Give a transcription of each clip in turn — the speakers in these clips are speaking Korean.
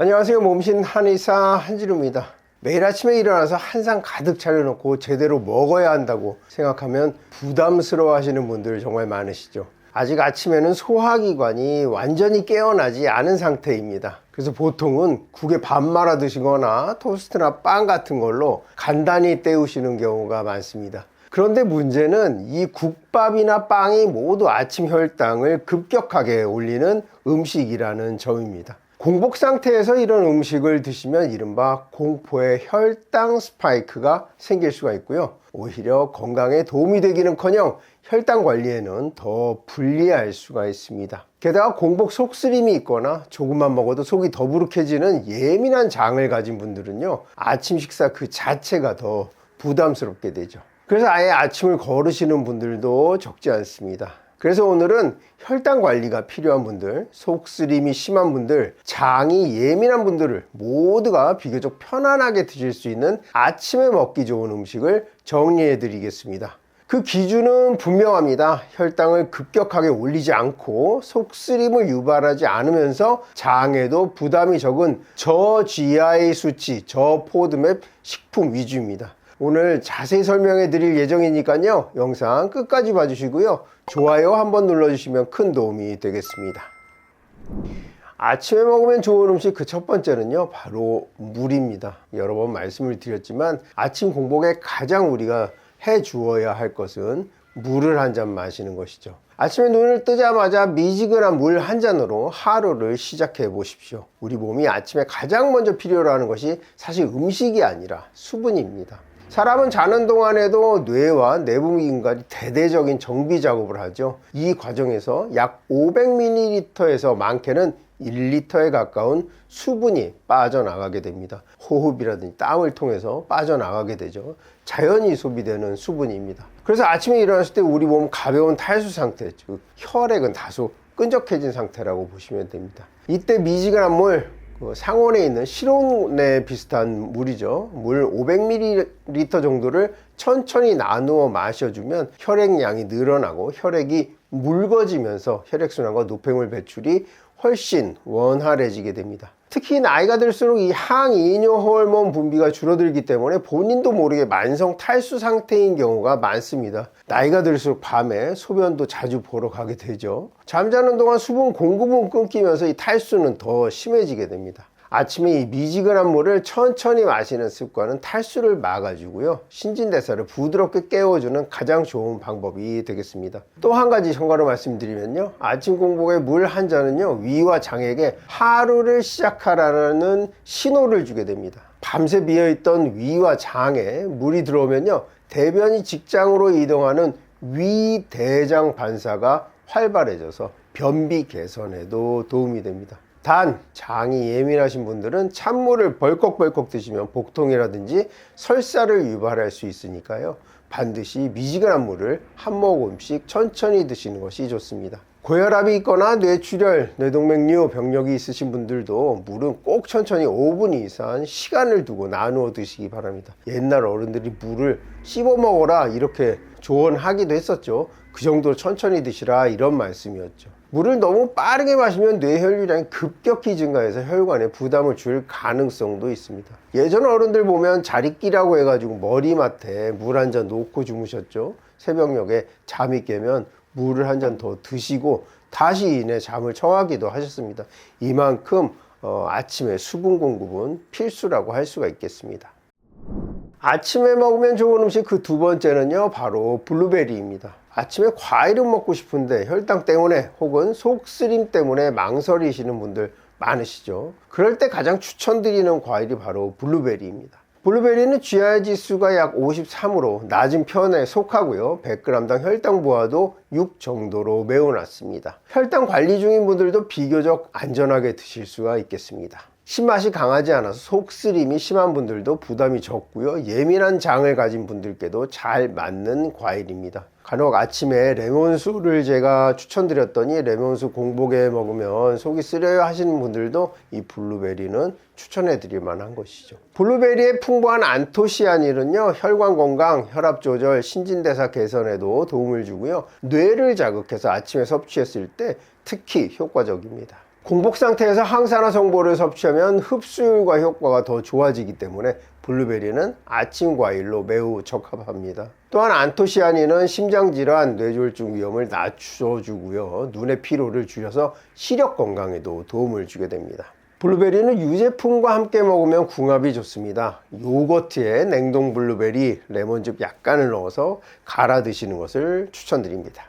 안녕하세요. 몸신 한의사 한지루입니다. 매일 아침에 일어나서 한 상 가득 차려놓고 제대로 먹어야 한다고 생각하면 부담스러워 하시는 분들 정말 많으시죠. 아직 아침에는 소화기관이 완전히 깨어나지 않은 상태입니다. 그래서 보통은 국에 밥 말아 드시거나 토스트나 빵 같은 걸로 간단히 때우시는 경우가 많습니다. 그런데 문제는 이 국밥이나 빵이 모두 아침 혈당을 급격하게 올리는 음식이라는 점입니다. 공복 상태에서 이런 음식을 드시면 이른바 공포의 혈당 스파이크가 생길 수가 있고요. 오히려 건강에 도움이 되기는 커녕 혈당 관리에는 더 불리할 수가 있습니다. 게다가 공복 속쓰림이 있거나 조금만 먹어도 속이 더부룩해지는 예민한 장을 가진 분들은요, 아침 식사 그 자체가 더 부담스럽게 되죠. 그래서 아예 아침을 거르시는 분들도 적지 않습니다. 그래서 오늘은 혈당 관리가 필요한 분들, 속쓰림이 심한 분들, 장이 예민한 분들을 모두가 비교적 편안하게 드실 수 있는 아침에 먹기 좋은 음식을 정리해 드리겠습니다. 그 기준은 분명합니다. 혈당을 급격하게 올리지 않고 속쓰림을 유발하지 않으면서 장에도 부담이 적은 저GI 수치, 저포드맵 식품 위주입니다. 오늘 자세히 설명해 드릴 예정이니까요. 영상 끝까지 봐주시고요. 좋아요 한번 눌러주시면 큰 도움이 되겠습니다. 아침에 먹으면 좋은 음식 그 첫 번째는요, 바로 물입니다. 여러 번 말씀을 드렸지만 아침 공복에 가장 우리가 해 주어야 할 것은 물을 한 잔 마시는 것이죠. 아침에 눈을 뜨자마자 미지근한 물 한 잔으로 하루를 시작해 보십시오. 우리 몸이 아침에 가장 먼저 필요로 하는 것이 사실 음식이 아니라 수분입니다. 사람은 자는 동안에도 뇌와 내부인간이 대대적인 정비 작업을 하죠. 이 과정에서 약 500ml에서 많게는 1리터에 가까운 수분이 빠져나가게 됩니다. 호흡이라든지 땀을 통해서 빠져나가게 되죠. 자연히 소비되는 수분입니다. 그래서 아침에 일어났을 때 우리 몸 가벼운 탈수 상태, 즉 혈액은 다소 끈적해진 상태라고 보시면 됩니다. 이때 미지근한 물, 그 상온에 있는 실온에 비슷한 물이죠. 물 500ml 정도를 천천히 나누어 마셔주면 혈액량이 늘어나고 혈액이 묽어지면서 혈액순환과 노폐물 배출이 훨씬 원활해지게 됩니다. 특히 나이가 들수록 이 항이뇨 호르몬 분비가 줄어들기 때문에 본인도 모르게 만성 탈수 상태인 경우가 많습니다. 나이가 들수록 밤에 소변도 자주 보러 가게 되죠. 잠자는 동안 수분 공급은 끊기면서 이 탈수는 더 심해지게 됩니다. 아침에 이 미지근한 물을 천천히 마시는 습관은 탈수를 막아주고요. 신진대사를 부드럽게 깨워주는 가장 좋은 방법이 되겠습니다. 또 한 가지 첨가로 말씀드리면요. 아침 공복에 물 한 잔은요. 위와 장에게 하루를 시작하라는 신호를 주게 됩니다. 밤새 비어있던 위와 장에 물이 들어오면요. 대변이 직장으로 이동하는 위대장 반사가 활발해져서 변비 개선에도 도움이 됩니다. 단 장이 예민하신 분들은 찬물을 벌컥벌컥 드시면 복통이라든지 설사를 유발할 수 있으니까요. 반드시 미지근한 물을 한 모금씩 천천히 드시는 것이 좋습니다. 고혈압이 있거나 뇌출혈, 뇌동맥류 병력이 있으신 분들도 물은 꼭 천천히 5분 이상 시간을 두고 나누어 드시기 바랍니다. 옛날 어른들이 물을 씹어 먹어라 이렇게 조언하기도 했었죠. 그 정도로 천천히 드시라 이런 말씀이었죠. 물을 너무 빠르게 마시면 뇌 혈류량이 급격히 증가해서 혈관에 부담을 줄 가능성도 있습니다. 예전 어른들 보면 자리끼라고 해가지고 머리맡에 물 한 잔 놓고 주무셨죠. 새벽녘에 잠이 깨면 물을 한 잔 더 드시고 다시 이내 잠을 청하기도 하셨습니다. 이만큼 어, 아침에 수분 공급은 필수라고 할 수가 있겠습니다. 아침에 먹으면 좋은 음식 그 두 번째는요, 바로 블루베리입니다. 아침에 과일을 먹고 싶은데 혈당 때문에 혹은 속쓰림 때문에 망설이시는 분들 많으시죠. 그럴 때 가장 추천드리는 과일이 바로 블루베리입니다. 블루베리는 GI 지수가 약 53으로 낮은 편에 속하고요. 100g당 혈당 부하도 6 정도로 매우 낮습니다. 혈당 관리 중인 분들도 비교적 안전하게 드실 수가 있겠습니다. 신맛이 강하지 않아서 속쓰림이 심한 분들도 부담이 적고요. 예민한 장을 가진 분들께도 잘 맞는 과일입니다. 간혹 아침에 레몬수를 제가 추천드렸더니 레몬수 공복에 먹으면 속이 쓰려요 하시는 분들도 이 블루베리는 추천해 드릴 만한 것이죠. 블루베리의 풍부한 안토시아닌은요, 혈관 건강, 혈압 조절, 신진대사 개선에도 도움을 주고요. 뇌를 자극해서 아침에 섭취했을 때 특히 효과적입니다. 공복 상태에서 항산화 성분을 섭취하면 흡수율과 효과가 더 좋아지기 때문에 블루베리는 아침 과일로 매우 적합합니다. 또한 안토시아닌은 심장질환, 뇌졸중 위험을 낮춰주고요. 눈의 피로를 줄여서 시력 건강에도 도움을 주게 됩니다. 블루베리는 유제품과 함께 먹으면 궁합이 좋습니다. 요거트에 냉동 블루베리, 레몬즙 약간을 넣어서 갈아 드시는 것을 추천드립니다.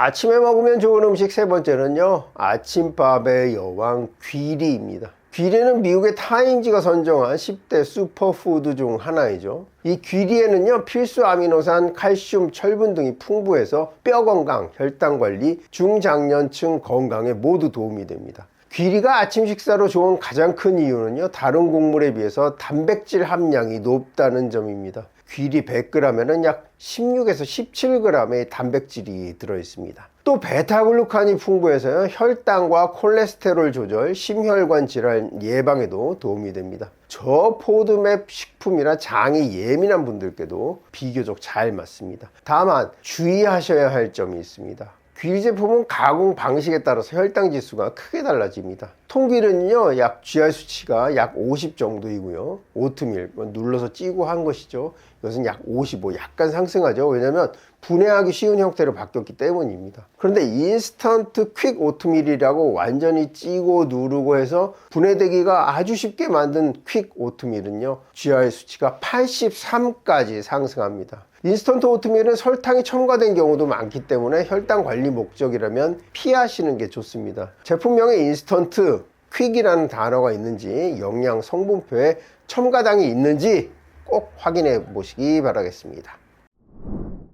아침에 먹으면 좋은 음식 세 번째는요. 아침밥의 여왕 귀리입니다. 귀리는 미국의 타임지가 선정한 10대 슈퍼푸드 중 하나이죠. 이 귀리에는요, 필수 아미노산, 칼슘, 철분 등이 풍부해서 뼈 건강, 혈당 관리, 중장년층 건강에 모두 도움이 됩니다. 귀리가 아침 식사로 좋은 가장 큰 이유는요, 다른 곡물에 비해서 단백질 함량이 높다는 점입니다. 귀리 100g에는 약 16에서 17g의 단백질이 들어 있습니다. 또 베타글루칸이 풍부해서요, 혈당과 콜레스테롤 조절, 심혈관 질환 예방에도 도움이 됩니다. 저포드맵 식품이라 장이 예민한 분들께도 비교적 잘 맞습니다. 다만 주의하셔야 할 점이 있습니다. 귀리 제품은 가공 방식에 따라서 혈당 지수가 크게 달라집니다. 통귀는요, 약 GR 수치가 약 50 정도이고요. 오트밀, 뭐 눌러서 찌고 한 것이죠. 이것은 약 55, 약간 상승하죠. 왜냐하면 분해하기 쉬운 형태로 바뀌었기 때문입니다. 그런데 인스턴트 퀵 오트밀이라고 완전히 찌고 누르고 해서 분해되기가 아주 쉽게 만든 퀵 오트밀은요, GR 수치가 83까지 상승합니다. 인스턴트 오트밀은 설탕이 첨가된 경우도 많기 때문에 혈당 관리 목적이라면 피하시는 게 좋습니다. 제품명에 인스턴트 퀵이라는 단어가 있는지 영양 성분표에 첨가당이 있는지 꼭 확인해 보시기 바라겠습니다.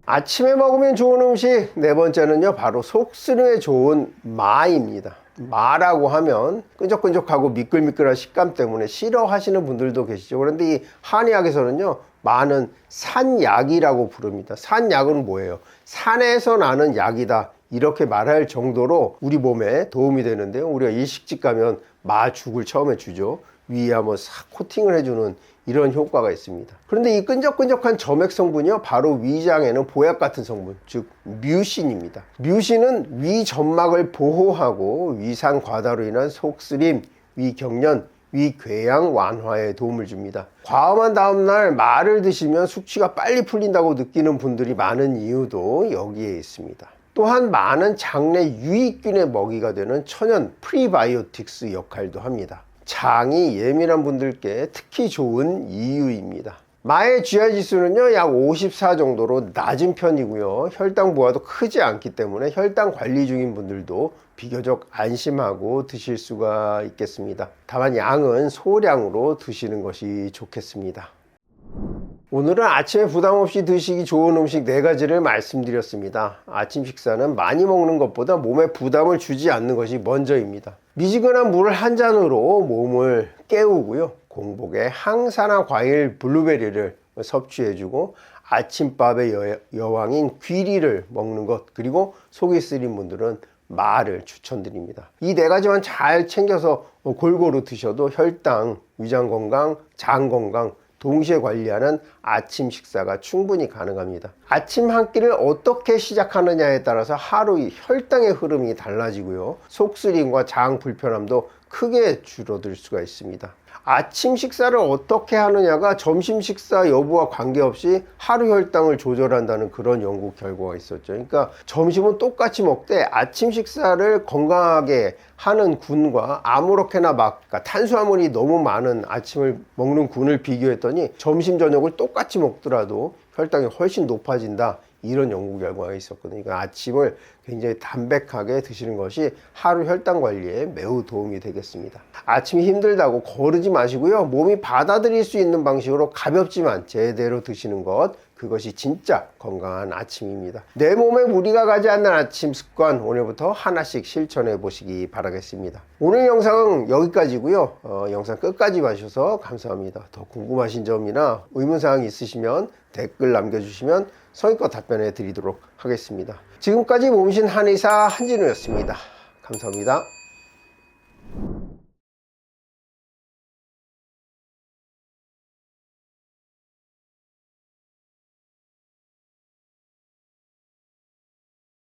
아침에 먹으면 좋은 음식 네 번째는요 바로 속쓰림에 좋은 마입니다 마라고 하면 끈적끈적하고 미끌미끌한 식감 때문에 싫어하시는 분들도 계시죠 그런데 이 한의학에서는요 마는 산약이라고 부릅니다. 산약은 뭐예요? 산에서 나는 약이다. 이렇게 말할 정도로 우리 몸에 도움이 되는데요. 우리가 일식집 가면 마죽을 처음에 주죠. 위에 한번 싹 코팅을 해주는 이런 효과가 있습니다. 그런데 이 끈적끈적한 점액 성분이요, 바로 위장에는 보약 같은 성분, 즉 뮤신입니다. 뮤신은 위 점막을 보호하고 위산 과다로 인한 속쓰림, 위경련, 위궤양 완화에 도움을 줍니다. 과음한 다음날 말을 드시면 숙취가 빨리 풀린다고 느끼는 분들이 많은 이유도 여기에 있습니다. 또한 많은 장내 유익균의 먹이가 되는 천연 프리바이오틱스 역할도 합니다. 장이 예민한 분들께 특히 좋은 이유입니다. 마의 GI 지수는요, 약 54 정도로 낮은 편이고요. 혈당 부하도 크지 않기 때문에 혈당 관리 중인 분들도 비교적 안심하고 드실 수가 있겠습니다. 다만 양은 소량으로 드시는 것이 좋겠습니다. 오늘은 아침에 부담 없이 드시기 좋은 음식 네 가지를 말씀드렸습니다. 아침 식사는 많이 먹는 것보다 몸에 부담을 주지 않는 것이 먼저입니다. 미지근한 물한 잔으로 몸을 깨우고요. 공복에 항산화 과일 블루베리를 섭취해주고 아침밥의 여, 왕인 귀리를 먹는 것 그리고 속이 쓰린 분들은 마를 추천드립니다. 이 네 가지만 잘 챙겨서 골고루 드셔도 혈당, 위장 건강, 장 건강 동시에 관리하는 아침 식사가 충분히 가능합니다. 아침 한 끼를 어떻게 시작하느냐에 따라서 하루의 혈당의 흐름이 달라지고요. 속쓰림과 장 불편함도 크게 줄어들 수가 있습니다. 아침 식사를 어떻게 하느냐가 점심 식사 여부와 관계없이 하루 혈당을 조절한다는 그런 연구 결과가 있었죠. 그러니까 점심은 똑같이 먹되 아침 식사를 건강하게 하는 군과 아무렇게나 막 그러니까 탄수화물이 너무 많은 아침을 먹는 군을 비교했더니 점심 저녁을 똑같이 먹더라도 혈당이 훨씬 높아진다. 이런 연구 결과가 있었거든요. 그러니까 아침을 굉장히 담백하게 드시는 것이 하루 혈당 관리에 매우 도움이 되겠습니다. 아침이 힘들다고 거르지 마시고요. 몸이 받아들일 수 있는 방식으로 가볍지만 제대로 드시는 것 그것이 진짜 건강한 아침입니다. 내 몸에 무리가 가지 않는 아침 습관 오늘부터 하나씩 실천해 보시기 바라겠습니다. 오늘 영상은 여기까지고요. 어, 영상 끝까지 봐주셔서 감사합니다. 더 궁금하신 점이나 의문사항 있으시면 댓글 남겨주시면 성의껏 답변해 드리도록 하겠습니다. 지금까지 몸신 한의사 한진우였습니다. 감사합니다.